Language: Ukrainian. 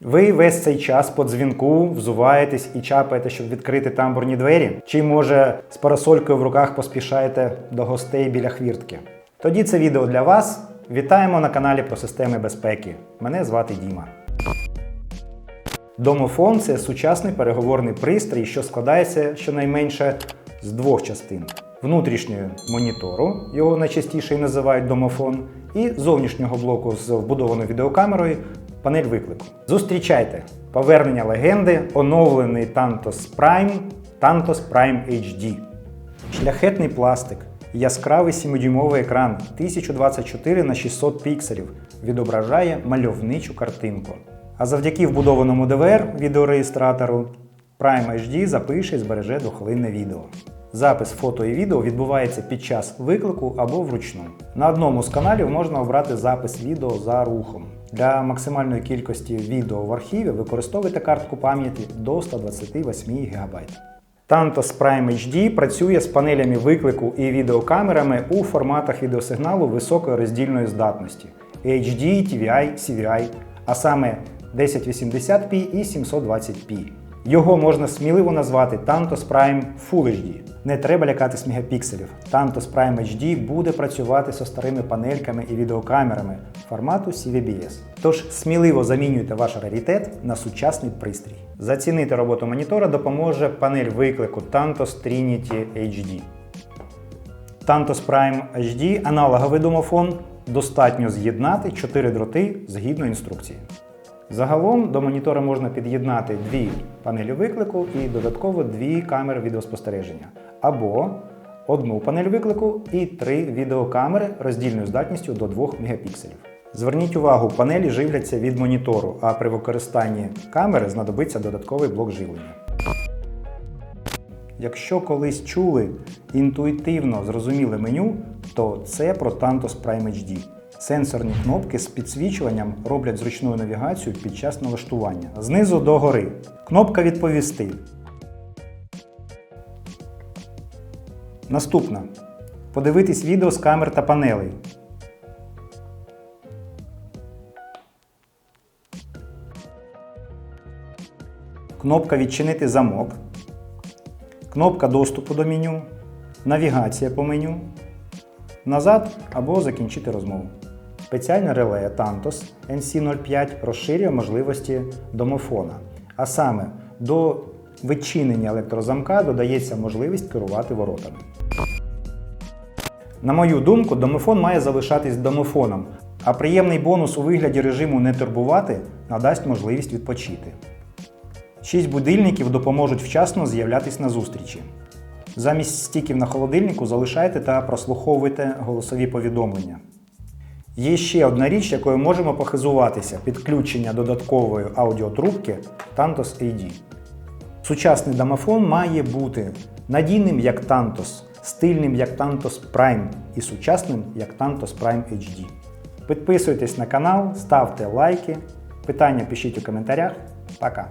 Ви весь цей час по дзвінку взуваєтесь і чапаєте, щоб відкрити тамбурні двері? Чи може з парасолькою в руках поспішаєте до гостей біля хвіртки? Тоді це відео для вас. Вітаємо на каналі про системи безпеки. Мене звати Діма. Домофон це сучасний переговорний пристрій, що складається щонайменше з двох частин: внутрішньої монітору, його найчастіше і називають домофон, і зовнішнього блоку з вбудованою відеокамерою панель виклику. Зустрічайте повернення легенди, оновлений Tantos Prime, Tantos Prime HD. Шляхетний пластик, яскравий 7-дюймовий екран 1024 на 600 пікселів відображає мальовничу картинку. А завдяки вбудованому DVR відеореєстратору Prime HD запише і збереже дохвилинне відео. Запис фото і відео відбувається під час виклику або вручну. На одному з каналів можна обрати запис відео за рухом. Для максимальної кількості відео в архіві використовуйте картку пам'яті до 128 ГБ. Tantos Prime HD працює з панелями виклику і відеокамерами у форматах відеосигналу високої роздільної здатності HD, TVI, CVI, а саме 1080p і 720p. Його можна сміливо назвати Tantos Prime Full HD. Не треба лякатись мегапікселів. Tantos Prime HD буде працювати зі старими панельками і відеокамерами формату CVBS. Тож сміливо замінюйте ваш раритет на сучасний пристрій. Зацінити роботу монітора допоможе панель виклику Tantos Trinity HD. Tantos Prime HD аналоговий домофон достатньо з'єднати 4 дроти згідно інструкції. Загалом до монітора можна під'єднати дві панелі виклику і додатково дві камери відеоспостереження, або одну панель виклику і три відеокамери роздільною здатністю до 2 мегапікселів. Зверніть увагу, панелі живляться від монітору, а при використанні камери знадобиться додатковий блок живлення. Якщо колись чули інтуїтивно зрозуміле меню, то це про Tantos Prime HD. Сенсорні кнопки з підсвічуванням роблять зручну навігацію під час налаштування. Знизу до гори. Кнопка відповісти. Наступна. Подивитись відео з камер та панелей. Кнопка Відчинити замок. Кнопка доступу до меню. Навігація по меню. Назад або закінчити розмову. Спеціальне реле Tantos NC05 розширює можливості домофона. А саме до відчинення електрозамка додається можливість керувати воротами. На мою думку, домофон має залишатись домофоном, а приємний бонус у вигляді режиму не турбувати надасть можливість відпочити. Шість будильників допоможуть вчасно з'являтись на зустрічі. Замість стіків на холодильнику залишайте та прослуховуйте голосові повідомлення. Є ще одна річ, якою можемо похизуватися підключення додаткової аудіотрубки Tantos AD. Сучасний домофон має бути надійним як Tantos, стильним як Tantos Prime і сучасним як Tantos Prime HD. Підписуйтесь на канал, ставте лайки, питання пишіть у коментарях. Пока!